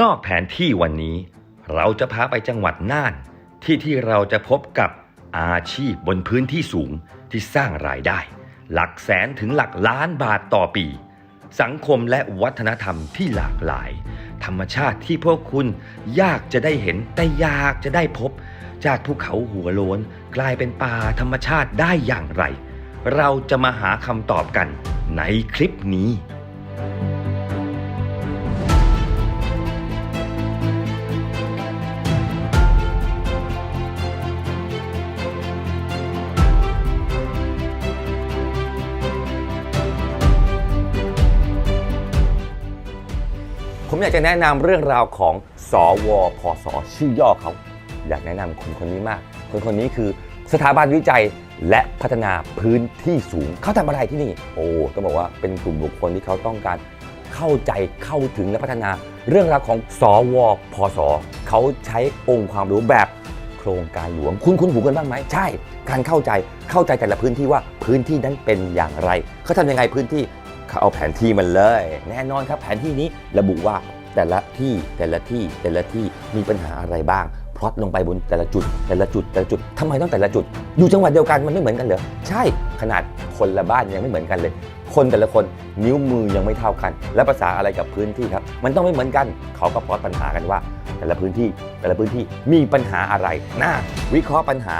นอกแผนที่วันนี้ เราจะพาไปจังหวัดน่าน ที่ที่เราจะพบกับอาชีพบนพื้นที่สูงที่สร้างรายได้ หลักแสนถึงหลักล้านบาทต่อปี สังคมและวัฒนธรรมที่หลากหลาย ธรรมชาติที่พวกคุณยากจะได้เห็นแต่อยากจะได้พบ จากภูเขาหัวโลนกลายเป็นป่าธรรมชาติได้อย่างไร เราจะมาหาคำตอบกันในคลิปนี้ ผมอยากจะแนะนำเรื่องราวของสวพศชื่อย่อเขา อยากแนะนำคนคนนี้มาก คนคนนี้คือสถาบันวิจัยและพัฒนาพื้นที่สูง เขาทำอะไรที่นี่ โอ้ต้องบอกว่าเป็นกลุ่มบุคคลที่เขาต้องการเข้าใจเข้าถึงและพัฒนา เรื่องราวของสวพศเขาใช้องค์ความรู้แบบโครงการหลวง คุณคุณหูกันบ้างไหมใช่ การเข้าใจเข้าใจแต่ละพื้นที่ว่าพื้นที่นั้นเป็นอย่างไร เขาทำยังไงพื้นที่ เขาเอาแผนที่มันเลย แน่นอนครับแผนที่นี้ระบุว่าแต่ละที่แต่ละที่แต่ละที่มีปัญหาอะไรบ้างพลอตลงไปบนแต่ละจุด แต่ละจุดแต่ละจุดทำไมต้องแต่ละจุด อยู่จังหวัดเดียวกันมันไม่เหมือนกันเหรอใช่ขนาดคนละบ้านยังไม่เหมือนกันเลย คนแต่ละคนนิ้วมือยังไม่เท่ากัน และภาษาอะไรกับพื้นที่ครับ มันต้องไม่เหมือนกัน เขาก็พลอตปัญหากันว่า แต่ละพื้นที่แต่ละพื้นที่มีปัญหาอะไรน่าวิเคราะห์ปัญหา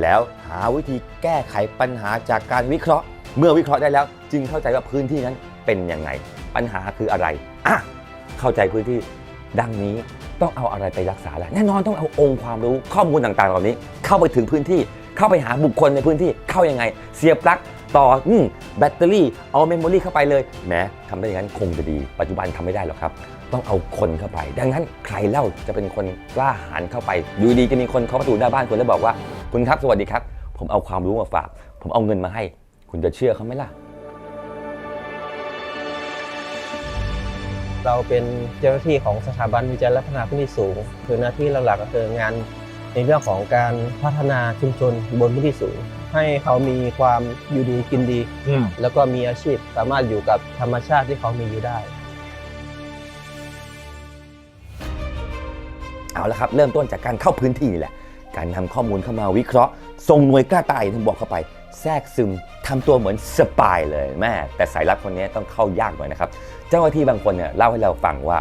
แล้วหาวิธีแก้ไขปัญหาจากการวิเคราะห์ เมื่อวิเคราะห์ได้แล้ว จึงเข้าใจว่าพื้นที่นั้นเป็นยังไง ปัญหาคืออะไรอะเข้าใจพื้นที่ดังนี้ต้องเอาอะไรไปรักษาล่ะแน่นอนต้องเอาองค์ความรู้ข้อมูลต่างๆ เหล่านี้ เข้าไปถึงพื้นที่ เข้าไปหาบุคคลในพื้นที่เข้ายังไง เสียบปลั๊กต่ออืมแบตเตอรี่เอาเมมโมรี่เข้าไปเลยแหมทำได้อย่างนั้นคงจะดี ปัจจุบันทำไม่ได้หรอกครับ ต้องเอาคนเข้าไป ดังนั้นใครเล่าจะเป็นคนกล้าหาญเข้าไปอยู่ดีจะมีคนเคาะประตูหน้าบ้านคุณแล้วบอกว่า คุณครับสวัสดีครับ ผมเอาความรู้มาฝาก ผมเอาเงินมาให้ คุณจะเชื่อเขาไหมล่ะ เราเป็นเจ้าหน้าที่ของสถาบันวิจัยและพัฒนาพื้นที่สูง คือหน้าที่หลักๆก็คืองานในเรื่องของการพัฒนาชุมชนบนพื้นที่สูง ให้เขามีความอยู่ดีกินดี อืม แล้วก็มีอาชีพสามารถอยู่กับธรรมชาติที่เขามีอยู่ได้ เอาละครับเริ่มต้นจากการเข้าพื้นที่นี่แหละ การนำข้อมูลเข้ามาวิเคราะห์ ส่งหน่วยกล้าตายที่ผมบอกเข้าไป แทรกซึมทำตัวเหมือนสปายเลยแม่แต่สายลับคนนี้ต้องเข้ายากหน่อยนะครับ เจ้าหน้าที่บางคนเนี่ยเล่าให้เราฟังว่า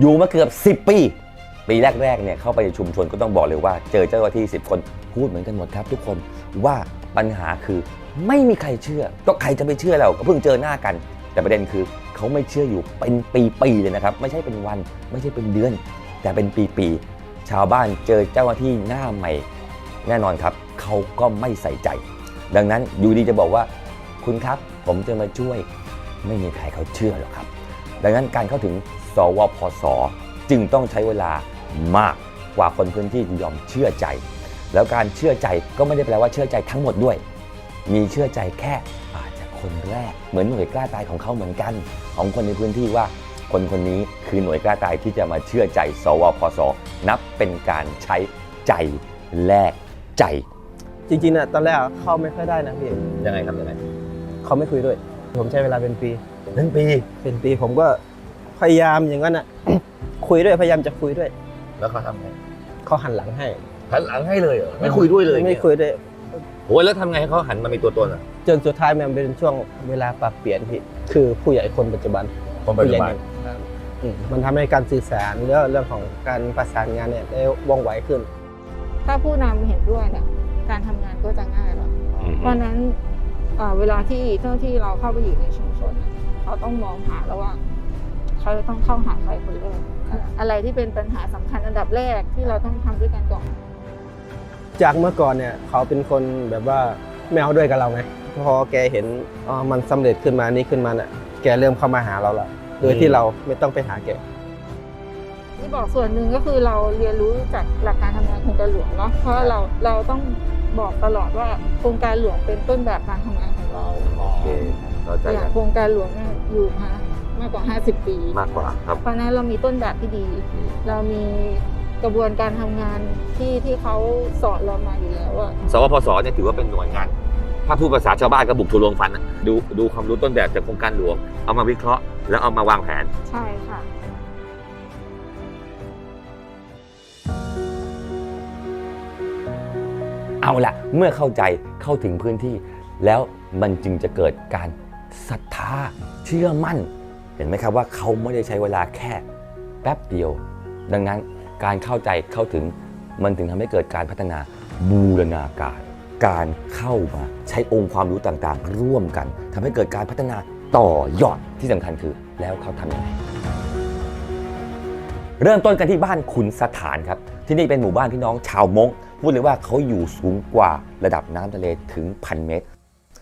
อยู่มาเกือบ 10 ปี ปีแรกๆเนี่ยเข้าไปในชุมชนก็ต้องบอกเลยว่า เจอเจ้าหน้าที่ 10 คนพูดเหมือนกันหมดครับทุกคนว่าปัญหาคือไม่มีใครเชื่อ ก็ใครจะไปเชื่อเราก็เพิ่งเจอหน้ากัน แต่ประเด็นคือเขาไม่เชื่ออยู่เป็นปีๆเลยนะครับ ไม่ใช่เป็นวัน ไม่ใช่เป็นเดือน แต่เป็นปีๆชาวบ้านเจอเจ้าหน้าที่หน้าใหม่ แน่นอนครับเขาก็ไม่ใส่ใจ ดังนั้นอยู่ดีจะบอกว่าคุณครับผมจะมาช่วยไม่มีใครเขาเชื่อหรอกครับ ดังนั้นการเข้าถึงสวพศจึงต้องใช้เวลามากกว่าคนพื้นที่ยอมเชื่อใจ แล้วการเชื่อใจก็ไม่ได้แปลว่าเชื่อใจทั้งหมดด้วย มีเชื่อใจแค่อาจจะคนแรก เหมือนหน่วยกล้าตายของเขาเหมือนกัน ของคนในพื้นที่ว่าคนคนนี้คือหน่วยกล้าตายที่จะมาเชื่อใจ สวพศนับเป็นการใช้ใจแลกใจ จริงๆนะตอนแรกเข้าไม่ค่อยได้นะพี่ยังไงครับยังไงเขาไม่คุยด้วย ผมใช้เวลาเป็นปีหนึ่งปีเป็นปีผมก็พยายามอย่างนั้นอะคุยด้วยพยายามจะคุยด้วย แล้วเขาทำไงเขาหันหลังให้หันหลังให้เลยเหรอไม่คุยด้วยเลยไม่คุยด้วยโอ้ยแล้วทำไงให้เขาหันมามีตัวตนอะจนสุดท้ายมันเป็นช่วงเวลาปรับเปลี่ยนพี่คือผู้ใหญ่คนปัจจุบันคนปัจจุบันผู้ใหญ่อืมมันทำให้การสื่อสารเรื่องเรื่องของการประสานงานเนี่ยได้ว่องไวขึ้น ถ้าผู้นำเห็นด้วยเนี่ย การทำงานก็จะง่ายแล้วเพราะฉะนั้นเอ่อเวลาที่เจ้าหน้าที่เราเข้าไปอยู่ในชุมชนน่ะเขาต้องมองหาแล้วว่าเขาจะต้องเข้าหาใครคนแรกอะไรที่เป็นปัญหาสำคัญอันดับแรกที่เราต้องทำด้วยกันก่อน จากเมื่อก่อนเนี่ยเขาเป็นคนแบบว่าไม่เอาด้วยกับเราไงพอแกเห็นอ๋อมันสำเร็จขึ้นมานี่ขึ้นมาเนี่ยแกเริ่มเข้ามาหาเราละโดยที่เราไม่ต้องไปหาแก ที่บอกส่วนหนึ่งก็คือเราเรียนรู้จากหลักการทำงานโครงการหลวงเนาะเพราะเราเราต้องบอกตลอดว่าโครงการหลวงเป็นต้นแบบการทำงานของเราโอเคเข้าใจอย่ากังนโครงการหลวงเนี่ยอยู่มามากกว่า 50 ปี มากกว่าครับเพราะฉะนั้นเรามีต้นแบบที่ดี เรามีกระบวนการทำงานที่ที่เขาสอนเรามาอยู่แล้วอะสวพศเนี่ยถือว่าเป็นหน่วยงานถ้าพูดภาษาชาวบ้านก็บุกทะลวงฟันนะดูดูความรู้ต้นแบบจากโครงการหลวง เอามาวิเคราะห์แล้วเอามาวางแผน ใช่ค่ะ เอาละเมื่อเข้าใจเข้าถึงพื้นที่ แล้วมันจึงจะเกิดการศรัทธาเชื่อมั่น เห็นไหมครับว่าเขาไม่ได้ใช้เวลาแค่แป๊บเดียว ดังนั้นการเข้าใจเข้าถึงมันถึงทำให้เกิดการพัฒนาบูรณาการ การเข้ามาใช้องค์ความรู้ต่างๆ ร่วมกันทำให้เกิดการพัฒนาต่อยอดที่สำคัญคือแล้วเขาทำยังไงเริ่มต้นกันที่บ้านขุนสถานครับ ที่นี่เป็นหมู่บ้านพี่น้องชาวมง พูดเลยว่าเขาอยู่สูงกว่าระดับน้ำทะเลถึงพันเมตร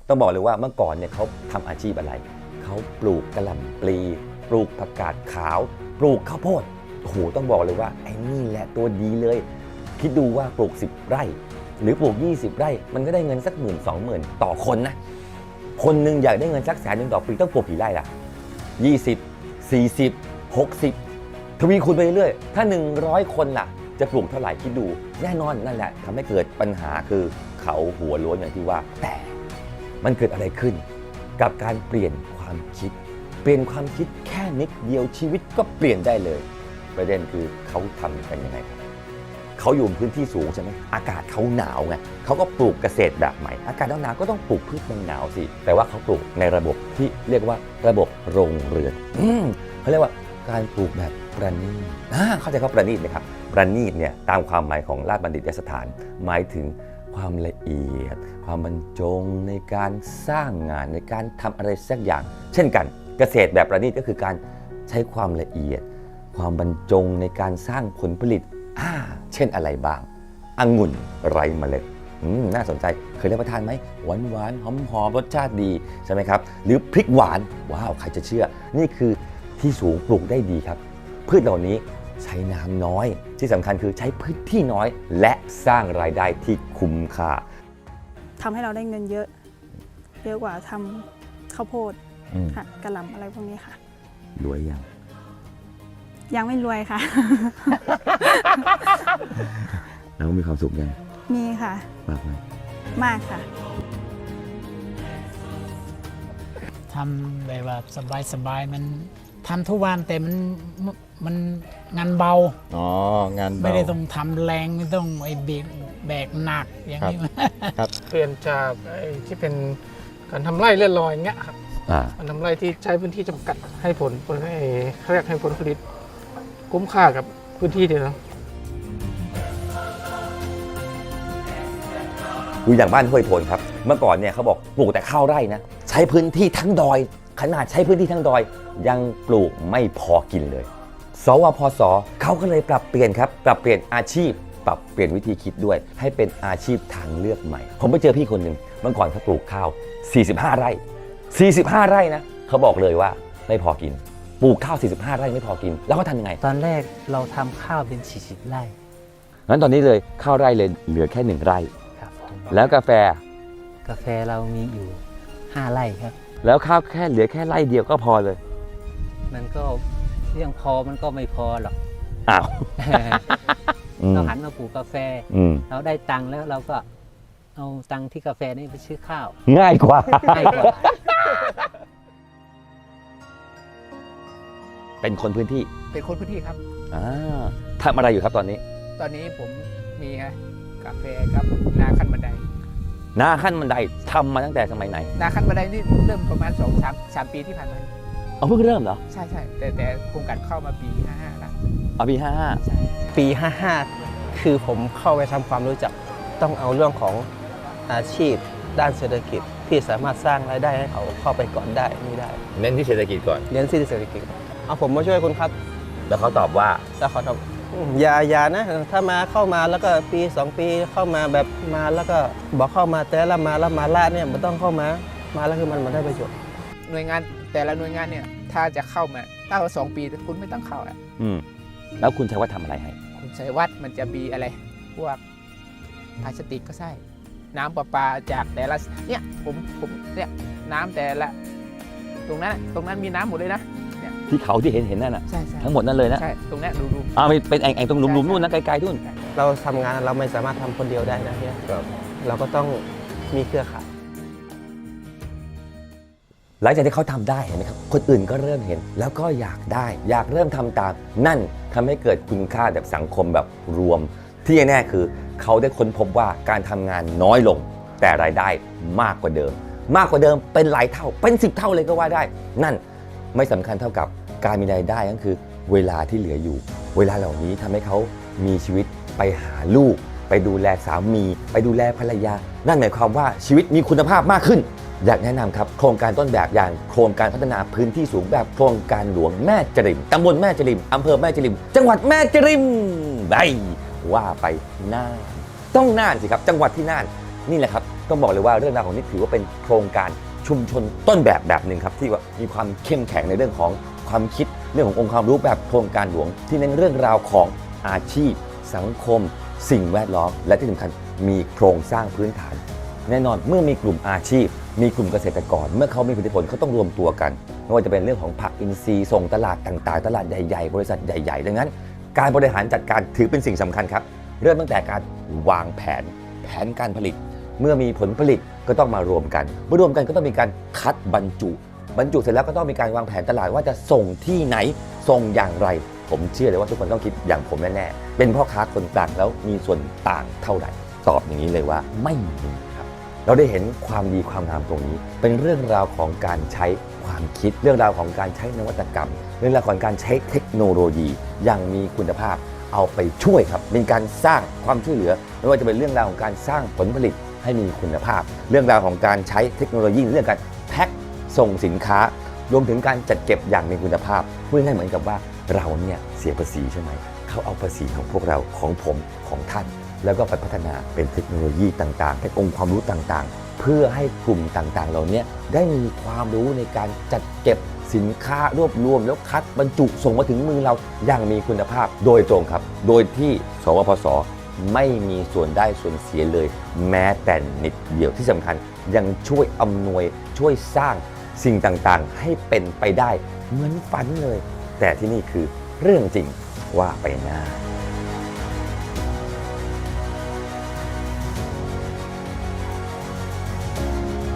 ต้องบอกเลยว่าเมื่อก่อนเนี่ยเขาทำอาชีพอะไร เขาปลูกกระหล่ำปลี ปลูกผักกาดขาว ปลูกข้าวโพดโอ้โหต้องบอกเลยว่าไอ้นี่แหละตัวดีเลย คิดดูว่าปลูก 10 ไร่ หรือปลูก 20 ไร่ มันก็ได้เงินสักหมื่นสองหมื่นต่อคนนะ คนหนึ่งอยากได้เงินสักแสนหนึ่งต่อปีต้องปลูกกี่ไร่ล่ะ 20 40 60 ทวีคูณไปเรื่อย ถ้า 100 คนล่ะ จะปลูกเท่าไหร่คิดดู แน่นอนนั่นแหละทำให้เกิดปัญหาคือเขาหัวล้นอย่างที่ว่า แต่มันเกิดอะไรขึ้น กับการเปลี่ยนความคิด เปลี่ยนความคิดแค่นิดเดียวชีวิตก็เปลี่ยนได้เลย ประเด็นคือเขาทำกันยังไงครับเขาอยู่บนพื้นที่สูงใช่ไหมอากาศเขาหนาวไงเขาก็ปลูกเกษตรแบบใหม่ อากาศหนาวก็ต้องปลูกพืชเมืองหนาวสิ แต่ว่าเขาปลูกในระบบที่เรียกว่าระบบโรงเรือนอเขาเรียกว่าการปลูกแบบประณีตเข้าใจเขาประณีตไหมครับ ประณีตเนี่ยตามความหมายของราชบัณฑิตยสถาน หมายถึงความละเอียด ความบรรจงในการสร้างงานในการทำอะไรสักอย่าง เช่นกันเกษตรแบบประณีตก็คือการใช้ความละเอียด ความบรรจงในการสร้างผลผลิตอ่าเช่นอะไรบ้างองุ่นไรเมล็ดน่าสนใจเคยรับประทานไหมหวานหวานหอมหอมรสชาติดีใช่ไหมครับ หรือพริกหวานว้าวใครจะเชื่อ นี่คือที่สูงปลูกได้ดีครับ พืชเหล่านี้ ใช้น้ำน้อย ที่สำคัญคือใช้พื้นที่น้อย และสร้างรายได้ที่คุ้มค่าทำให้เราได้เงินเยอะ เยอะกว่าทำข้าวโพดอืมค่ะกระหล่ำอะไรพวกนี้ค่ะ รวยยัง ยังไม่รวยค่ะ แล้วมีความสุขยังมีค่ะ มากไหมมากค่ะ ทำแบบว่าสบายๆมัน ทำทุกวันแต่มันมันงานเบา อ๋อ งานไม่เบาได้ต้องทำแรงไม่ต้องไอ้เบกแบกหนักอย่างนี้เปลี่ยนจากไอ้ที่เป็นการทำไร่เลื่อนลอยอย่างเงี้ยครับอ่าการทำไร่ที่ใช้พื้นที่จำกัดให้ผลผลให้เขาเรียกให้ผลผลิต คุ้มค่ากับพื้นที่เดียวนะดูอย่างบ้านห้วยโทนครับ เมื่อก่อนเนี่ยเขาบอกปลูกแต่ข้าวไร่นะ ใช้พื้นที่ทั้งดอย ขนาดใช้พื้นที่ทั้งดอย ยังปลูกไม่พอกินเลย สวพศเขาก็เลยปรับเปลี่ยนครับ ปรับเปลี่ยนอาชีพ ปรับเปลี่ยนวิธีคิดด้วย ให้เป็นอาชีพทางเลือกใหม่ ผมไปเจอพี่คนหนึ่งเมื่อก่อนเขาปลูกข้าว 45 ไร่ 45 ไร่นะเขาบอกเลยว่าไม่พอกิน ปลูกข้าว 45 ไร่ไม่พอกิน แล้วเขาทำยังไง ตอนแรกเราทำข้าวเป็น 40 ไร่ งั้นตอนนี้เลยข้าวไร่เลยเหลือแค่หนึ่งไร่ ครับผมแล้วกาแฟ กาแฟเรามีอยู่ 5 ไร่ครับ แล้วข้าวแค่เหลือแค่ไร่เดียวก็พอเลย มันก็เรื่องพอมันก็ไม่พอหรอกอ้าวอืมเราหันมาปลูกกาแฟอืมเราได้ตังค์แล้วเราก็เอาตังค์ที่กาแฟนี่ไปซื้อข้าว ง่ายกว่าง่ายกว่า เป็นคนพื้นที่เป็นคนพื้นที่ครับอ่าทำอะไรอยู่ครับตอนนี้ ตอนนี้ผมมีไงกาแฟครับนาขั้นบันได นาขั้นบันไดทำมาตั้งแต่สมัยไหนนาขั้นบันไดนี่เริ่มประมาณ2อสามสามปีที่ผ่านมา เอาเพิ่งเริ่มเหรอใช่ใช่แต่แต่โครงการเข้ามาปี55แล้วเอาปีห้าห้าปี 55 คือผมเข้าไปทำความรู้จักต้องเอาเรื่องของอาชีพ ด้านเศรษฐกิจที่สามารถสร้างรายได้ให้เขาเข้าไปก่อนได้นี่ได้ เน้นที่เศรษฐกิจก่อน เรียนที่เศรษฐกิจเอาผมมาช่วยคุณครับ แล้วเขาตอบว่าแล้วเขาทำ อืมอย่าอย่านะ ถ้ามาเข้ามาแล้วก็ปี 2 ปีเข้ามาแบบมาแล้วก็บอกเข้ามาแต่ละมาแล้วมาละเนี่ยมันต้องเข้ามา มาแล้วคือมันมันได้ประโยชน์หน่วยงานแต่ละหน่วยงานเนี่ยถ้าจะเข้ามาถ้าว่าสองปีคุณไม่ต้องเข้าอะอืมแล้วคุณชัยวัฒน์ทำอะไรให้ คุณใช้วัดมันจะมีอะไร พวกพลาสติกก็ใช่น้ำประปาจากแต่ละเนี่ยผมผมเนี่ยน้ำแต่ละ ตรงนั้นน่ะตรงนั้นมีน้ำหมดเลยนะ ที่เขาที่เห็นเห็นนั่นน่ะใช่ใช่ทั้งหมดนั่นเลยนะใช่ตรงเนี้ยดูดูอ้าวมีเป็นแอ่งๆตรงหลุมๆนู่นนะไกลๆนู่นเราทำงานเราไม่สามารถทำคนเดียวได้นะเนี่ยเราก็ต้องมีเครือข่าย หลังจากที่เขาทำได้เห็นไหมครับคนอื่นก็เริ่มเห็น แล้วก็อยากได้ อยากเริ่มทำตาม นั่นทำให้เกิดคุณค่าแบบสังคมแบบรวม ที่แน่ๆคือเขาได้ค้นพบว่าการทำงานน้อยลง แต่รายได้มากกว่าเดิม มากกว่าเดิมเป็นหลายเท่าเป็นสิบเท่าเลยก็ว่าได้ นั่นไม่สำคัญเท่ากับ การมีรายได้ก็คือเวลาที่เหลืออยู่ เวลาเหล่านี้ทำให้เขามีชีวิตไปหาลูก ไปดูแลสามี ไปดูแลภรรยา นั่นหมายความว่าชีวิตมีคุณภาพมากขึ้น อยากแนะนำครับ โครงการต้นแบบอย่างโครงการพัฒนาพื้นที่สูงแบบโครงการหลวงแม่จริมตำบลแม่จริมอำเภอแม่จริม จังหวัดแม่จริมไปว่าไปน่านต้องน่านสิครับ จังหวัดที่น่านนี่แหละครับต้องบอกเลยว่าเรื่องราวของนี้ถือว่าเป็นโครงการชุมชนต้นแบบแบบหนึ่งครับ ที่ว่ามีความเข้มแข็งในเรื่องของ ความคิดเรื่องขององค์ความรู้แบบโครงการหลวง ที่เน้นเรื่องราวของอาชีพ สังคม สิ่งแวดล้อม และที่สำคัญมีโครงสร้างพื้นฐาน แน่นอนเมื่อมีกลุ่มอาชีพ มีกลุ่มเกษตรกร เมื่อเขามีผลิตผลเขาต้องรวมตัวกันไม่ว่าจะเป็นเรื่องของผักอินทรีย์ส่งตลาดต่างๆ ตลาดใหญ่ๆ บริษัทใหญ่ๆดังนั้น การบริหารจัดการถือเป็นสิ่งสำคัญครับ เริ่มตั้งแต่การวางแผน แผนการผลิต เมื่อมีผลผลิตก็ต้องมารวมกันเมื่อรวมกันก็ต้องมีการคัดบรรจุ บรรจุเสร็จแล้วก็ต้องมีการวางแผนตลาดว่าจะส่งที่ไหนส่งอย่างไร ผมเชื่อเลยว่าทุกคนต้องคิดอย่างผมแน่ๆเป็นพ่อค้าคนกลางแล้วมีส่วนต่างเท่าไหร่ตอบอย่างนี้เลยว่าไม่มีครับ เราได้เห็นความดีความงามตรงนี้ เป็นเรื่องราวของการใช้ความคิด เรื่องราวของการใช้นวัตกรรม เรื่องราวของการใช้เทคโนโลยีอย่างมีคุณภาพเอาไปช่วยครับเป็นการสร้างความช่วยเหลือ ไม่ว่าจะเป็นเรื่องราวของการสร้างผลผลิตให้มีคุณภาพ เรื่องราวของการใช้เทคโนโลยีเรื่องการ ส่งสินค้ารวมถึงการจัดเก็บอย่างมีคุณภาพพูดง่ายเหมือนกับว่าเราเนี่ยเสียภาษีใช่ไหมเขาเอาภาษีของพวกเราของผมของท่าน แล้วก็ไปพัฒนาเป็นเทคโนโลยีต่างๆเป็นองค์ความรู้ต่างๆ เพื่อให้กลุ่มต่างๆ เหล่านี้ได้มีความรู้ในการจัดเก็บสินค้ารวบรวมแล้วคัดบรรจุส่งมาถึงมือเราอย่างมีคุณภาพโดยตรงครับ โดยที่สวพสไม่มีส่วนได้ส่วนเสียเลย แม้แต่นิดเดียวที่สำคัญยังช่วยอำนวยช่วยสร้าง สิ่งต่างๆ ให้เป็นไปได้เหมือนฝันเลย แต่ที่นี่คือเรื่องจริงว่าไปหน้า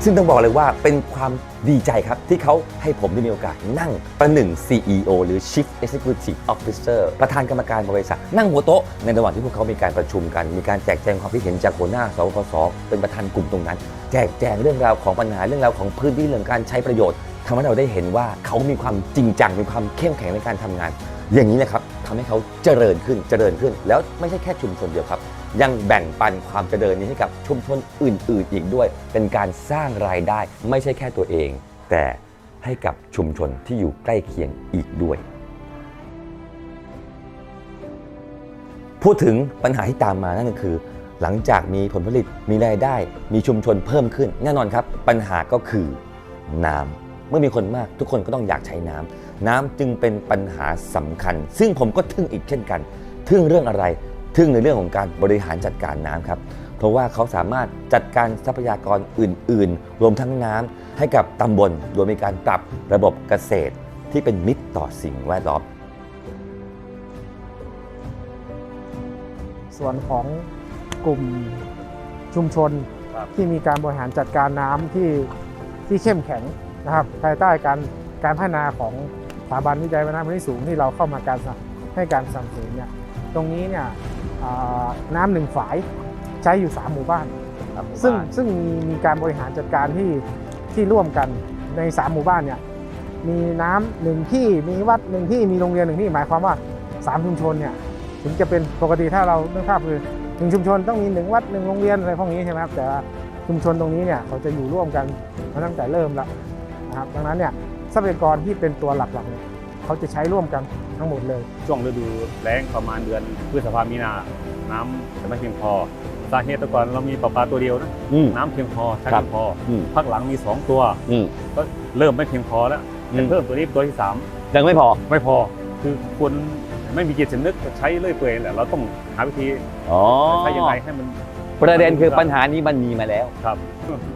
ซึ่งต้องบอกเลยว่าเป็นความดีใจครับ ที่เขาให้ผมได้มีโอกาสนั่งประหนึ่ง CEO หรือ Chief Executive Officer ประธานกรรมการบริษัท นั่งหัวโต๊ะในระหว่างที่พวกเขามีการประชุมกัน มีการแจกแจงความคิดเห็นจากหัวหน้าสวพสเป็นประธานกลุ่มตรงนั้น แจกแจงเรื่องราวของปัญหาเรื่องราวของพื้นที่เรื่องการใช้ประโยชน์ทำให้เราได้เห็นว่าเขามีความจริงจังมีความเข้มแข็งในการทำงาน อย่างนี้นะครับทำให้เขาเจริญขึ้นเจริญขึ้น แล้วไม่ใช่แค่ชุมชนเดียวครับ ยังแบ่งปันความเจริญนี้ให้กับชุมชนอื่น ๆ อีกด้วย เป็นการสร้างรายได้ไม่ใช่แค่ตัวเอง แต่ให้กับชุมชนที่อยู่ใกล้เคียงอีกด้วย พูดถึงปัญหาที่ตามมานั่นก็คือ หลังจากมีผลผลิตมีรายได้ มีชุมชนเพิ่มขึ้น แน่นอนครับ ปัญหาก็คือน้ำเมื่อมีคนมากทุกคนก็ต้องอยากใช้น้ำน้ำจึงเป็นปัญหาสำคัญ ซึ่งผมก็ทึ่งอีกเช่นกัน ทึ่งเรื่องอะไร ทึ่งในเรื่องของการบริหารจัดการน้ำครับเพราะว่าเขาสามารถจัดการทรัพยากรอื่น ๆ รวมทั้งน้ำให้กับตำบลโดยมีการปรับระบบเกษตรที่เป็นมิตรต่อสิ่งแวดล้อมส่วนของ กลุ่มชุมชนที่มีการบริหารจัดการน้ำที่ที่เข้มแข็งนะครับภายใต้การการพัฒนาของสถาบันวิจัยวัฒนธรรมที่สูงที่เราเข้ามาการสนับให้การสนับสนุนเนี่ยตรงนี้เนี่ยอ่าน้ำหนึ่งฝายใช้อยู่ 3 หมู่บ้าน ซึ่งซึ่งมีมีการบริหารจัดการที่ที่ร่วมกันใน 3 หมู่บ้านเนี่ยมีน้ำหนึ่งที่มีวัดหนึ่งที่มีโรงเรียนหนึ่งที่หมายความว่า 3 ชุมชนเนี่ยถึงจะเป็นปกติถ้าเราเรื่องภาพคือ หนึ่งชุมชนต้องมีหนึ่งวัดหนึ่งโรงเรียนอะไรพวกนี้ใช่ไหมครับแต่ว่าชุมชนตรงนี้เนี่ยเขาจะอยู่ร่วมกันมาตั้งแต่เริ่มแล้วนะครับดังนั้นเนี่ยทรัพยากรที่เป็นตัวหลักๆเนี่ยเขาจะใช้ร่วมกันทั้งหมดเลย ช่วงฤดูแล้งประมาณเดือนพฤษภามีนา น้ำจะไม่เพียงพอสาเหตุแต่ก่อนเรามีประปาตัวเดียวนะอืมน้ำเพียงพอใช้ครับเพียงพออืมพักหลังมี 2 ตัวอืมก็เริ่มไม่เพียงพอแล้วอืมจะเพิ่มตัวนี้เป็นตัวที่ยังไม่พอ3ไม่พอคือควร ไม่มีจิตสำนึกก็ใช้เรื่อยเปื่อยแหละเราต้องหาวิธีอ๋อใช้ยังไงให้มันประเด็นคือปัญหานี้มันมีมาแล้วครับ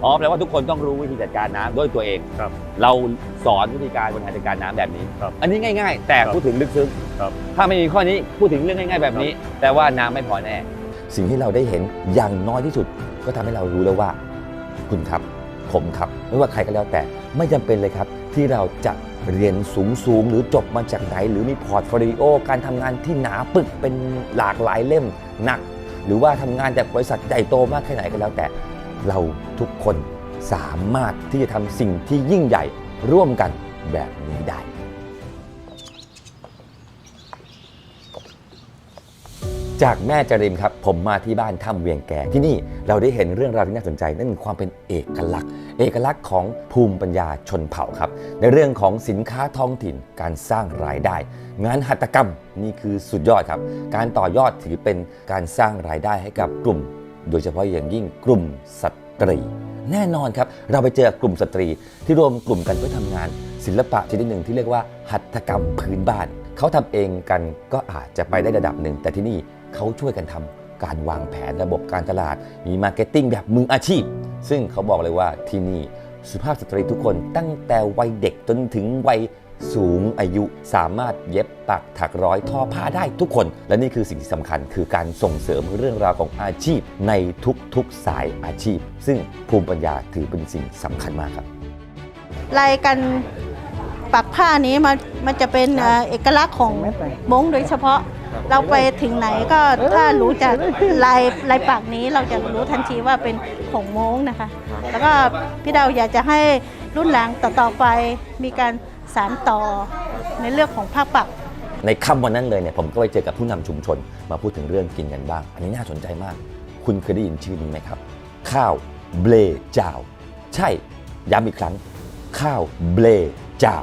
อ๋อแปลว่าทุกคนต้องรู้วิธีจัดการน้ำด้วยตัวเองครับ เราสอนวิธีการบริหารจัดการน้ำแบบนี้ครับอันนี้ง่าย ๆ แต่ครับพูดถึงลึกซึ้งครับถ้าไม่มีข้อนี้พูดถึงเรื่องง่าย ๆ แบบนี้ แต่ว่าน้ำไม่พอแน่ สิ่งที่เราได้เห็นอย่างน้อยที่สุด ก็ทำให้เรารู้แล้วว่า คุณครับ ผมครับ ไม่ว่าใครก็แล้วแต่ไม่จำเป็นเลยครับ ที่เราจะ เรียนสูงสูงหรือจบมาจากไหน หรือมีพอร์ตโฟลิโอการทำงานที่หนาปึกเป็นหลากหลายเล่มหนัก หรือว่าทำงานจากบริษัทใหญ่โตมากแค่ไหนก็แล้วแต่เราทุกคนสามารถที่จะทำสิ่งที่ยิ่งใหญ่ร่วมกันแบบนี้ได้ จากแม่จริมครับ ผมมาที่บ้านถ้ำเวียงแกที่นี่เราได้เห็นเรื่องราวที่น่าสนใจ นั่นคือความเป็นเอกลักษณ์ เอกลักษณ์ของภูมิปัญญาชนเผ่าครับ ในเรื่องของสินค้าท้องถิ่นการสร้างรายได้ งานหัตถกรรมนี่คือสุดยอดครับ การต่อยอดถือเป็นการสร้างรายได้ให้กับกลุ่ม โดยเฉพาะอย่างยิ่งกลุ่มสตรี แน่นอนครับ เราไปเจอกลุ่มสตรี ที่รวมกลุ่มกันเพื่อทำงาน ศิลปะชนิดหนึ่งที่เรียกว่าหัตถกรรมพื้นบ้านเขาทำเองกันก็อาจจะไปได้ระดับหนึ่งแต่ที่นี่ เขาช่วยกันทำการวางแผนระบบการตลาด มีมาร์เก็ตติ้งแบบมืออาชีพ ซึ่งเขาบอกเลยว่าที่นี่สุภาพสตรีทุกคนตั้งแต่วัยเด็กจนถึงวัยสูงอายุสามารถเย็บปักถักร้อยทอผ้าได้ทุกคน และนี่คือสิ่งที่สำคัญคือการส่งเสริมเรื่องราวของอาชีพในทุกๆสายอาชีพ ซึ่งภูมิปัญญาถือเป็นสิ่งสำคัญมากครับลายกัน ปักผ้านี้มันมันจะเป็นเอ่อเอกลักษณ์ของมงโดยเฉพาะ เราไปถึงไหนก็ถ้ารู้จากลายลายปักนี้เราจะรู้ทันทีว่าเป็นของมงนะคะ แล้วก็พี่ดาวอยากจะให้รุ่นหลังต่อๆไปมีการสานต่อในเรื่องของผ้าปัก ในค่ำวันนั้นเลยเนี่ยผมก็ไปเจอกับผู้นำชุมชนมาพูดถึงเรื่องกินกันบ้าง อันนี้น่าสนใจมาก คุณเคยได้ยินชื่อนี้ไหมครับ ข้าวเบลเจ้า ใช่ย้ำอีกครั้ง ข้าวเบลเจ้า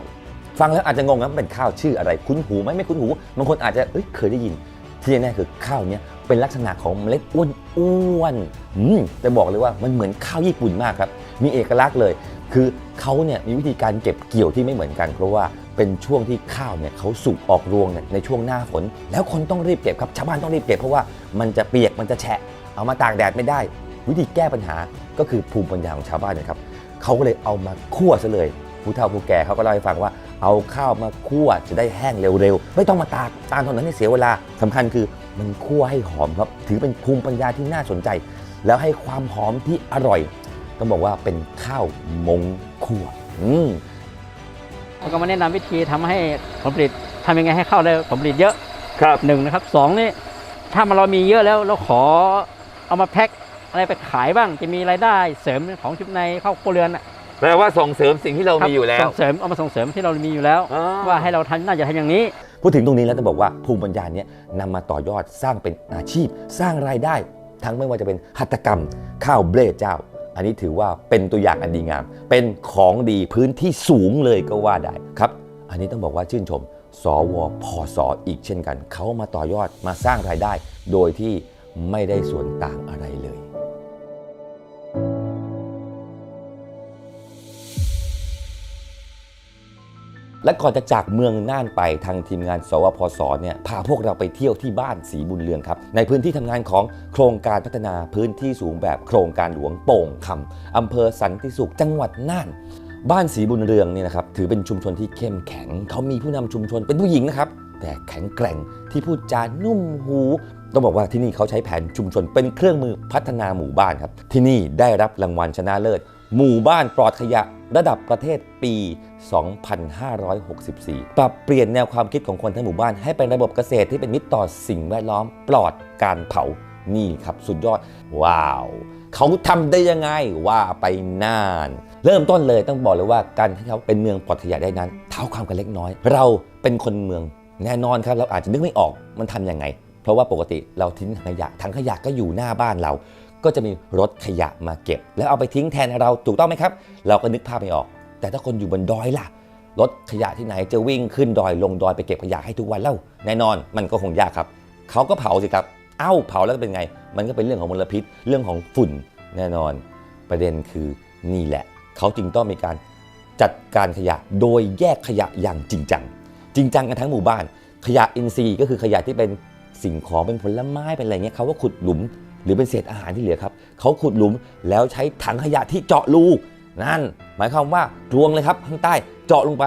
ฟังแล้วอาจจะงงนะเป็นข้าวชื่ออะไร คุ้นหูไหมไม่คุ้นหูบางคนอาจจะเอ้ยเคยได้ยิน ที่แน่ๆคือข้าวเนี้ยเป็นลักษณะของเมล็ดอ้วนๆอืมแต่บอกเลยว่ามันเหมือนข้าวญี่ปุ่นมากครับ มีเอกลักษณ์เลย คือเขาเนี่ยมีวิธีการเก็บเกี่ยวที่ไม่เหมือนกัน เพราะว่าเป็นช่วงที่ข้าวเนี่ยเขาสุกออกรวงเนี่ยในช่วงหน้าฝน แล้วคนต้องรีบเก็บครับชาวบ้านต้องรีบเก็บเพราะว่ามันจะเปียกมันจะแฉะ เอามาตากแดดไม่ได้ วิธีแก้ปัญหาก็คือภูมิปัญญาของชาวบ้านนะครับเขาก็เลยเอามาคั่วซะเลยผู้เฒ่าผู้แก่เขาก็เล่าให้ฟังว่า เอาข้าวมาคั่วจะได้แห้งเร็วๆ ไม่ต้องมาตากตามเท่านั้นให้เสียเวลาสำคัญคือมันคั่วให้หอมครับ ถือเป็นภูมิปัญญาที่น่าสนใจ แล้วให้ความหอมที่อร่อย ต้องบอกว่าเป็นข้าวมงคั่วอืมแล้วก็มาแนะนำวิธีทำให้ผลผลิตทำยังไงให้เข้าวได้ผลผลิตเยอะครับหนึ่งนะครับสองนี่ถ้ามันเรามีเยอะแล้วเราขอเอามาแพ็คอะไรไปขายบ้างจะมีรายได้เสริมของชุดในเข้าครัวเรือนน่ะ แปลว่าส่งเสริมสิ่งที่เรามีอยู่แล้ว ส่งเสริมเอามาส่งเสริมที่เรามีอยู่แล้วว่าให้เราทำน่าจะทำอย่างนี้ พูดถึงตรงนี้แล้วต้องบอกว่าภูมิปัญญาเนี้ยนำมาต่อยอดสร้างเป็นอาชีพ สร้างรายได้ ทั้งไม่ว่าจะเป็นหัตถกรรม ข้าวเบลเจ้า อันนี้ถือว่าเป็นตัวอย่างอันดีงาม เป็นของดีพื้นที่สูงเลยก็ว่าได้ครับ อันนี้ต้องบอกว่าชื่นชม สวพศอีกเช่นกัน เขามาต่อยอดมาสร้างรายได้ โดยที่ไม่ได้ส่วนต่างอะไรเลย และก่อนจะจากเมืองน่านไปทางทีมงาน สวพศเนี่ยพาพวกเราไปเที่ยวที่บ้านสีบุญเรืองครับในพื้นที่ทำงานของโครงการพัฒนาพื้นที่สูงแบบโครงการหลวงโป่งคำอำเภอสันติสุขจังหวัดน่าน บ้านสีบุญเรืองเนี่ยนะครับถือเป็นชุมชนที่เข้มแข็งเขามีผู้นำชุมชนเป็นผู้หญิงนะครับแต่แข็งแกร่งที่พูดจานุ่มหูต้องบอกว่าที่นี่เขาใช้แผนชุมชนเป็นเครื่องมือพัฒนาหมู่บ้านครับ ที่นี่ได้รับรางวัลชนะเลิศ หมู่บ้านปลอดขยะระดับประเทศปี 2564 ปรับเปลี่ยนแนวความคิดของคนทั้งหมู่บ้านให้เป็นระบบเกษตรที่เป็นมิตรต่อสิ่งแวดล้อม ปลอดการเผา นี่ครับสุดยอด ว้าว เขาทำได้ยังไงว่าไปน่าน เริ่มต้นเลยต้องบอกเลยว่าการที่เขาเป็นเมืองปลอดขยะได้นั้น เท้าความกันเล็กน้อย เราเป็นคนเมืองแน่นอนครับ เราอาจจะนึกไม่ออกมันทำยังไง เพราะว่าปกติเราทิ้งถังขยะถังขยะก็อยู่หน้าบ้านเรา ก็จะมีรถขยะมาเก็บ แล้วเอาไปทิ้งแทนเราถูกต้องไหมครับ เราก็นึกภาพไม่ออก แต่ถ้าคนอยู่บนดอยล่ะ รถขยะที่ไหนจะวิ่งขึ้นดอยลงดอยไปเก็บขยะให้ทุกวันเล่าแน่นอนมันก็คงยากครับเขาก็เผาสิครับเอ้าเผาแล้วเป็นไง มันก็เป็นเรื่องของมลพิษ เรื่องของฝุ่นแน่นอน ประเด็นคือนี่แหละ เขาจึงต้องมีการจัดการขยะโดยแยกขยะอย่างจริงจัง จริงจังกันทั้งหมู่บ้าน ขยะอินทรีย์ก็คือขยะที่เป็นสิ่งของเป็นผลไม้เป็นอะไรเงี้ยเขาก็ขุดหลุม หรือเป็นเศษอาหารที่เหลือครับเขาขุดหลุมแล้วใช้ถังขยะที่เจาะรูนั่น หมายความว่ารวงเลยครับข้างใต้เจาะลงไป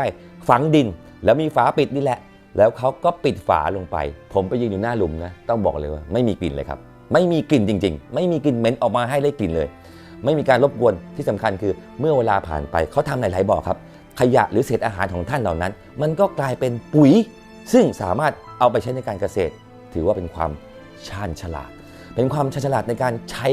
ฝังดิน แล้วมีฝาปิดนี่แหละ แล้วเขาก็ปิดฝาลงไป ผมไปยืนอยู่หน้าหลุมนะต้องบอกเลยว่าไม่มีกลิ่นเลยครับ ไม่มีกลิ่นจริง ๆ ไม่มีกลิ่นเหม็นออกมาให้ได้กลิ่นเลย ไม่มีการรบกวนที่สำคัญคือเมื่อเวลาผ่านไปเขาทำหลายๆบ่อครับ ขยะหรือเศษอาหารของท่านเหล่านั้น มันก็กลายเป็นปุ๋ย ซึ่งสามารถเอาไปใช้ในการเกษตร ถือว่าเป็นความชาญฉลาด เป็นความชาญฉลาดในการใช้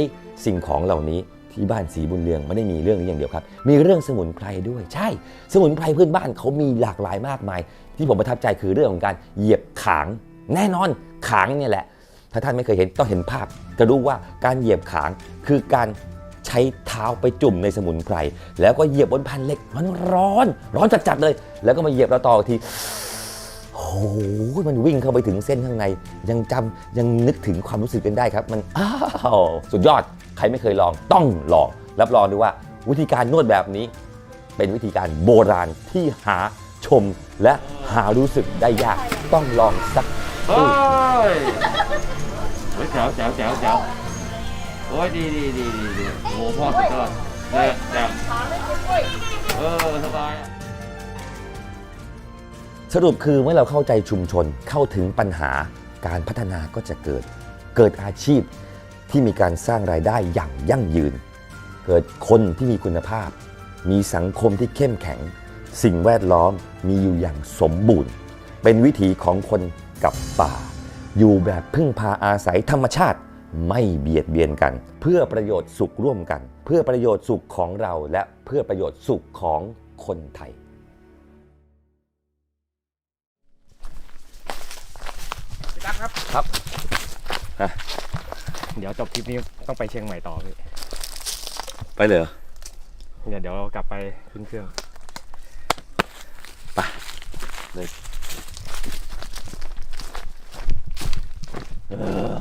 สิ่งของเหล่านี้ที่บ้านสีบุญเรืองไม่ได้มีเรื่องนี้อย่างเดียวครับ มีเรื่องสมุนไพรด้วย ใช่ สมุนไพรพื้นบ้านเขามีหลากหลายมากมาย ที่ผมประทับใจคือเรื่องของการเหยียบขาง แน่นอนขางเนี่ยแหละ ถ้าท่านไม่เคยเห็นต้องเห็นภาพ จะรู้ว่าการเหยียบขางคือการใช้เท้าไปจุ่มในสมุนไพรแล้วก็เหยียบบนแผ่นเหล็กมันร้อนร้อนจัดๆเลย แล้วก็มาเหยียบเราต่ออีกที โอ้โหมันวิ่งเข้าไปถึงเส้นข้างใน ยังจำยังนึกถึงความรู้สึกกันได้ครับ มันอ้าวสุดยอดใครไม่เคยลองต้องลอง รับรองด้วยว่า วิธีการนวดแบบนี้ เป็นวิธีการโบราณที่หาชมและหารู้สึกได้ยากต้องลองสักครู่เฮ้ยแจ๋วแจ๋วแจ๋วแจ๋วโอ้ยดีดีดีดีดีโอ้พ่อสุดยอดเลยแจ๋วเออสบาย สรุปคือเมื่อเราเข้าใจชุมชนเข้าถึงปัญหาการพัฒนาก็จะเกิด เกิดอาชีพที่มีการสร้างรายได้อย่างยั่งยืน เกิดคนที่มีคุณภาพ มีสังคมที่เข้มแข็ง สิ่งแวดล้อมมีอยู่อย่างสมบูรณ์ เป็นวิถีของคนกับป่า อยู่แบบพึ่งพาอาศัยธรรมชาติไม่เบียดเบียนกัน เพื่อประโยชน์สุขร่วมกัน เพื่อประโยชน์สุขของเราและเพื่อประโยชน์สุขของคนไทย ฮะเดี๋ยวจบทริปนี้ต้องไปเชียงใหม่ต่อพี่ไปเลยเหรอเดี๋ยวเดี๋ยวเรากลับไปขึ้นเครื่องเออ